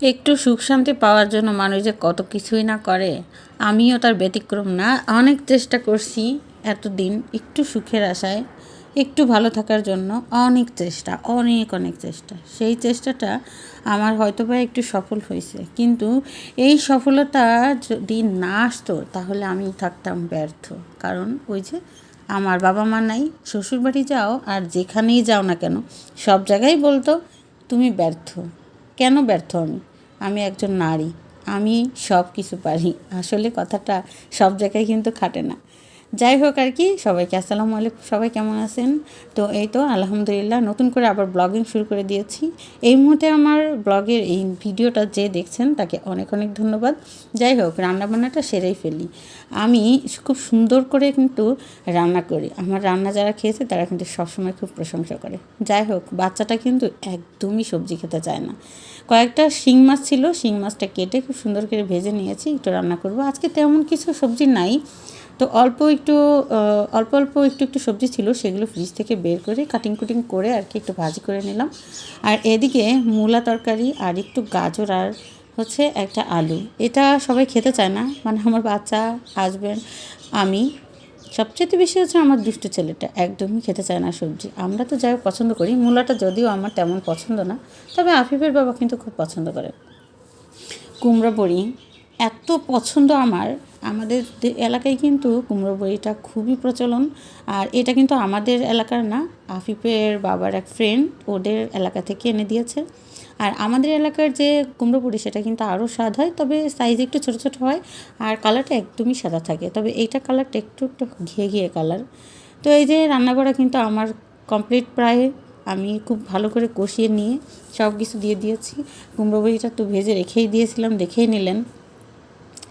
একটু সুখ শান্তি পাওয়ার জন্য মানুষ যে কত কিছুই না করে, আমিও তার ব্যতিক্রম না। অনেক চেষ্টা করছি এতদিন একটু সুখের আশায়, একটু ভালো থাকার জন্য অনেক চেষ্টা, অনেক অনেক চেষ্টা। সেই চেষ্টাটা আমার হয়তো বা একটু সফল হয়েছে। কিন্তু এই সফলতা যদি না আসতো, তাহলে আমি থাকতাম ব্যর্থ। কারণ ওই যে আমার বাবা মা নাই, শ্বশুরবাড়ি যাও আর যেখানেই যাও না কেন, সব জায়গায় বলতো, তুমি ব্যর্থ। কেন ব্যর্থ আমি? আমি একজন নারী, আমি সব কিছু পারি। আসলে কথাটা সব জায়গায় কিন্তু খাটে না। যাই হোক আর কি, সবাইকে আসসালামু আলাইকুম। সবাই কেমন আছেন? তো এই তো আলহামদুলিল্লাহ নতুন করে আবার ব্লগিং শুরু করে দিয়েছি। এই মুহূর্তে আমার ব্লগের এই ভিডিওটা যে দেখছেন, তাকে অনেক অনেক ধন্যবাদ। যাই হোক রান্নাবান্নাটা সেরেই ফেলি। আমি খুব সুন্দর করে কিন্তু রান্না করি। আমার রান্না যারা খেয়েছে, তারা কিন্তু সবসময় খুব প্রশংসা করে। যাই হোক বাচ্চাটা কিন্তু একদমই সবজি খেতে চায় না। কয়েকটা শিং মাছ ছিল, শিং মাছটা কেটে খুব সুন্দর করে ভেজে নিয়েছি, একটু রান্না করব। আজকে তেমন কিছু সবজি নাই। তো অল্প একটু অল্প অল্প একটু একটু সবজি ছিল, সেগুলো ফ্রিজ থেকে বের করে কাটিং কুটিং করে আর কি একটু ভাজি করে নিলাম। আর এদিকে মূলা তরকারি আর একটু গাজর আর হচ্ছে একটা আলু। এটা সবাই খেতে চায় না মানে আমার বাচ্চা হাজব্যান্ড আমি। সবচেয়ে বেশি হচ্ছে আমার দুষ্টু ছেলেটা, একদমই খেতে চায় না সবজি। আমরা তো যাই পছন্দ করি, মূলাটা যদিও আমার তেমন পছন্দ না, তবে আফিফের বাবা কিন্তু খুব পছন্দ করে। কুমড়ো বড়ি, এত পছন্দ আমার আমাদের এলাকায় কিন্তু কুমড়ো বড়িটা খুবই প্রচলন। আর এটা কিন্তু আমাদের এলাকার না, আফিফের বাবার এক ফ্রেন্ড ওদের এলাকা থেকে এনে দিয়েছে। আর আমাদের এলাকার যে কুমড়ো বড়ি, সেটা কিন্তু আরও স্বাদ হয়, তবে সাইজ একটু ছোটো ছোটো হয় আর কালারটা একদমই সাদা থাকে। তবে এইটা কালারটা একটু একটু ঘিয়ে ঘিয়ে কালার তো এই যে রান্না করা কিন্তু আমার কমপ্লিট প্রায় আমি খুব ভালো করে কষিয়ে নিয়ে সব কিছু দিয়ে দিয়েছি। কুমড়ো বড়িটা তো ভেজে রেখেই দিয়েছিলাম, দেখেই নিলেন।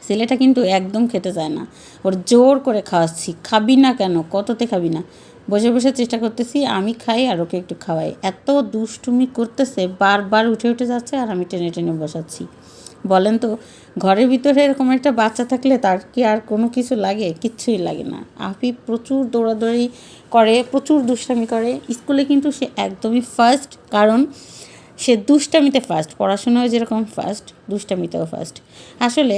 ছেলেটা কিন্তু একদম খেতে চায় না। ওর জোর করে খাওয়াচ্ছি, খাবি না কেন? কততে খাবি না? বসে বসে চেষ্টা করতেছি, আমি খাই আর ওকে একটু খাওয়াই। এত দুষ্টুমি করতেছে, বারবার উঠে উঠে যাচ্ছে আর আমি টেনে টেনে বসাচ্ছি। বলেন তো, ঘরের ভিতরে এরকম একটা বাচ্চা থাকলে তার কি আর কোনো কিছু লাগে? কিচ্ছুই লাগে না। আপি প্রচুর দৌড়াদৌড়ি করে, প্রচুর দুষ্টামি করে। স্কুলে কিন্তু সে একদমই ফার্স্ট কারণ সে দুষ্টামিতে ফার্স্ট পড়াশোনাও যেরকম ফার্স্ট দুষ্টামিতেও ফার্স্ট আসলে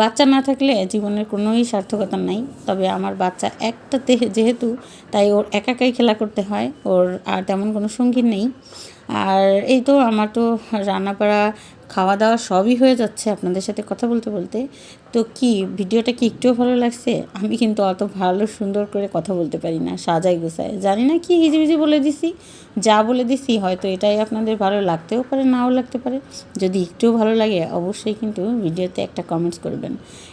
বাচ্চা না থাকলে জীবনের কোনোই সার্থকতা নাই। তবে আমার বাচ্চা একটাতে যেহেতু তাই ওর একাকাই খেলা করতে হয়, ওর আর তেমন কোনো সঙ্গী নেই। আর এই তো আমার তো রান্নাপাড়া খাওয়া দাওয়া সবই হয়ে যাচ্ছে আপনাদের সাথে কথা বলতে বলতে। তো কি, ভিডিওটা কি একটুও ভালো লাগছে? আমি কিন্তু অত ভালো সুন্দর করে কথা বলতে পারি না, সাজাই গোছায় জানি না কি হিজিবিজি বলে দিছি, যা বলে দিছি হয়তো এটাই আপনাদের ভালো লাগতেও পারে, নাও লাগতে পারে। যদি একটুও ভালো লাগে, অবশ্যই কিন্তু ভিডিওতে একটা কমেন্টস করবেন।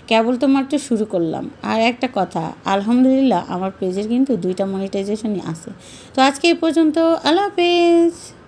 কেবল তো মাত্র শুরু করলাম। আর একটা কথা, আলহামদুলিল্লাহ আমার পেজের কিন্তু দুইটা মনিটাইজেশনই আছে। তো আজকে এই পর্যন্ত, আল্লাহ হাফেজ।